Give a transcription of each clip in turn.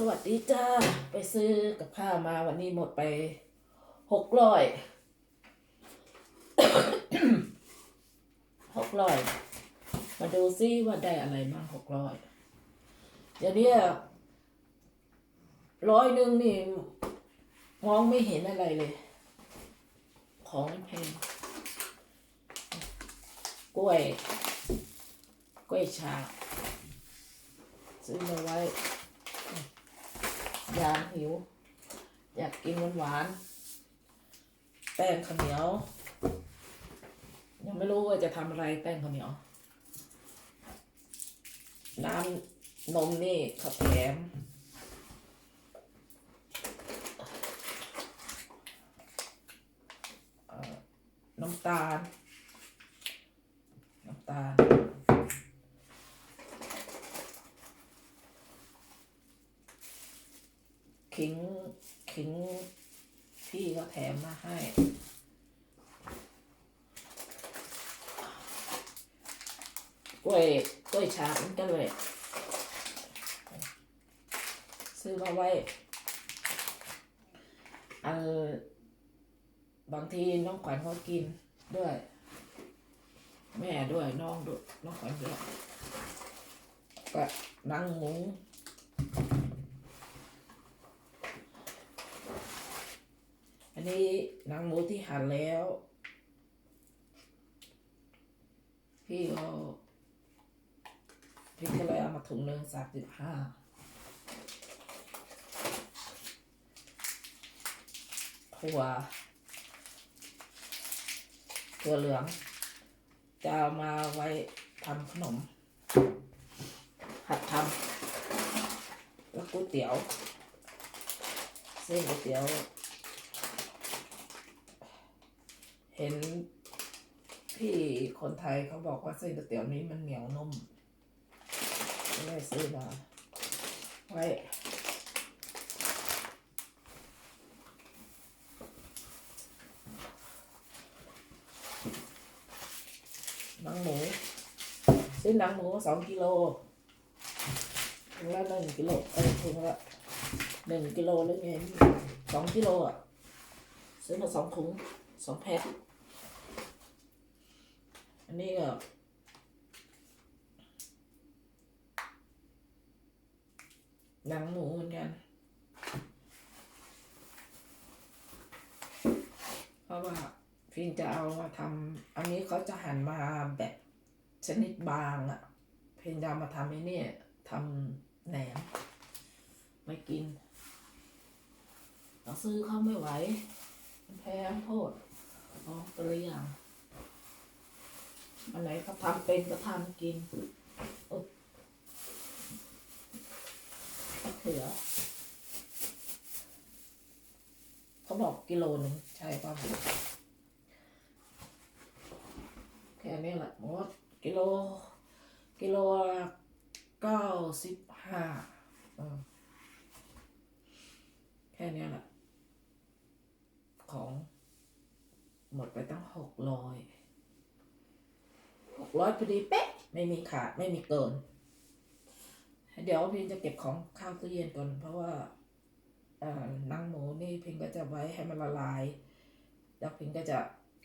สวัสดีจ้า ไปซื้อกับข้าวมาวันนี้หมดไปหกร้อยหกร้อยมาดูซิว่าได้อะไรบ้างหกร้อยเดี๋ยวนี้ร้อยหนึ่งนี่มองไม่เห็นอะไรเลย ของแพงกล้วย กล้วยฉาซื้อมาไว้ ยามหิว อยากกินหวานๆแป้งข้าวเหนียว ยังไม่รู้ว่าจะทำอะไรแป้งข้าวเหนียว น้ำนมนี่เขาแถมน้ำตาล น้ำตาล ขิงขิงพี่ก็แถมมาให้ กล้วยกล้วยฉาบเหมือนกันเลย ซื้อมาไว้ อันบางทีน้องขวัญเขากินด้วย แม่ด้วยน้องด้วยน้องขวัญด้วยก็นังหมู นี้หนังหมูที่หั่นแล้ว พี่ก็พี่ก็เลยเอามาถุงหนึ่งสามสิบห้าถั่วถั่วเหลือง จะเอามาไว้ทำขนมหัดทำแล้วก๋วยเตี๋ยวเส้นก๋วยเตี๋ยว เห็นพี่คนไทยเขาบอกว่าเส้นก๋วยเตี๋ยวนี้มันเหนียวนุ่มก็เลยซื้อมาไว้หนังหมูซื้อหนังหมูสองกิโลถุงละหนึ่งกิโลเอ้ยถุงละหนึ่งกิโลหรือไงสองกิโลอะซื้อมาสองถุงสองแพ็ค อันนี้ก็หนังหมูเหมือนกัน เพราะว่าพิงจะเอามาทำอันนี้เขาจะหั่นมาแบบชนิดบางอะ่ะ เพนจะเอามาทำไอ้นี่ทำแหนมไม่กินเราซื้อเขาไม่ไหวแพงโทษอ๋อตัวอย่าง อันไหนเขาทำเป็นก็ทำกินเขือเขาบอกกิโลหนึ่งใช่ป่ะแค่นี้แหละหมดกิโล กิโลเก้าสิบห้าแค่นี้แหละ ของหมดไปตั้งหกร้อย กร้อยพอดีเป๊ะ ไม่มีขาดไม่มีเกิน เดี๋ยวพิงจะเก็บของข้าวตู้เย็นก่อนเพราะว่าเอ่อนังหมูนี่พิงก็จะไว้ให้มันละลาย แล้วพิงก็จะ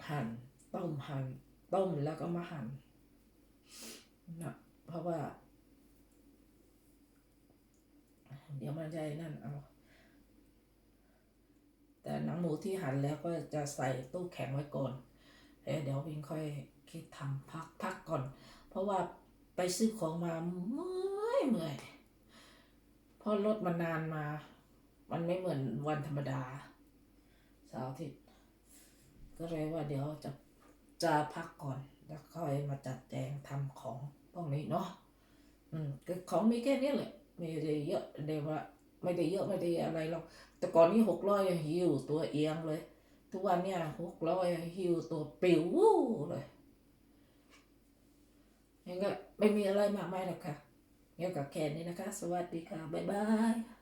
หั่นต้มหั่นต้มแล้วก็มาหั่นนะเพราะว่า เดี๋ยวมันจะนั่นเอาแต่หนังหมูที่หั่นแล้วก็จะใส่ตู้แข็งไว้ก่อน เดี๋ยวพิงค่อย คิดทำพักพักก่อน เพราะว่าไปซื้อของมาเมื่อยเมื่อยเพราะรถมันานมา มันไม่เหมือนวันธรรมดาเสาร์อาทิตย์ก็เลยว่าเดี๋ยวจะจะพักก่อน แล้วค่อยมาจัดแจงทำของพวกนี้เนาะอืมของมีแค่นี้แหละไม่ได้เยอะเดี๋ยวว่า ไม่ได้เยอะไม่ได้อะไรหรอกแต่ก่อนนี้หกร้อยหิวตัวเอียงเลย ทุกวันเนี่ยหกร้อยหิวตัวปิววู้เลย งั้นก็ไม่มีอะไรมากมายหรอกค่ะงั้นก็แค่นี้นะคะ สวัสดีค่ะ บ๊ายบาย